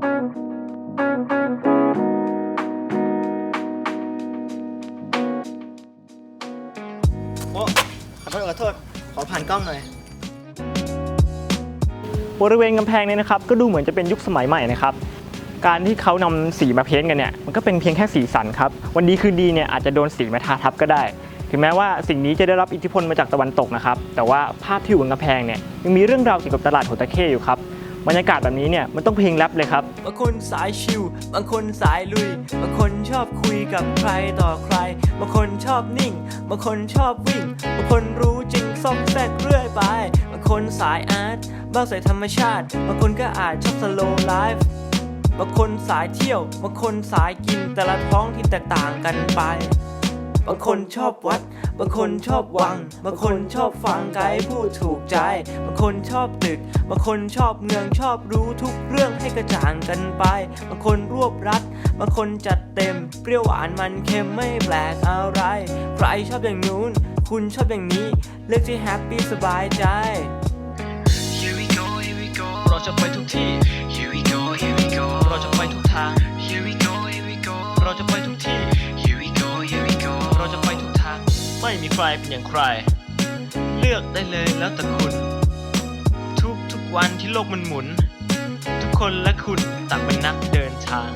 โอ้ขอโทษขอโทษ ขอผ่านกล้องหน่อย บริเวณกำแพงเนี่ยนะครับ ก็ดูเหมือนจะเป็นยุคสมัยใหม่นะครับ การที่เขานำสีมาเพ้นท์กันเนี่ย มันก็เป็นเพียงแค่สีสันครับ วันดีคืนดีเนี่ยอาจจะโดนสีมาทาทับก็ได้ ถึงแม้ว่าสิ่งนี้จะได้รับอิทธิพลมาจากตะวันตกนะครับ แต่ว่าภาพที่อยู่บนกำแพงเนี่ยยังมีเรื่องราวเกี่ยวกับตลาดโหตะเข้อยู่ครับ บรรยากาศแบบนี้เนี่ยมันต้องเพลงแรปเลยครับ บางคนสายชิล บางคนสายลุย บางคนชอบคุยกับใครต่อใคร บางคนชอบนิ่ง บางคนชอบวิ่ง บางคนรู้จริงซอกแซกเรื่อยไป บางคนสายอาร์ต บางสายธรรมชาติ บางคนก็อาจชอบสโลว์ไลฟ์ บางคนสายเที่ยว บางคนสายกินแต่ละท้องที่แตกต่างกันไป บางคนชอบวัด บางคนชอบวัง บางคนชอบฟังไกด์พูดถูกใจ บางคนชอบตึก บางคนชอบเมืองชอบรู้ทุกเรื่องให้กระจ่างกันไป บางคนรวบรัด บางคนจัดเต็ม เปรี้ยวหวานมันเค็มไม่แปลกอะไร ใครชอบอย่างนู้น คุณชอบอย่างนี้ เลือกที่แฮปปี้สบายใจ ครเป็นอย่างใคร เลือกได้เลยแล้วแต่คุณ ทุกทุกวันที่โลกมันหมุน ทุกคนและคุณต่างเป็นนักเดินทาง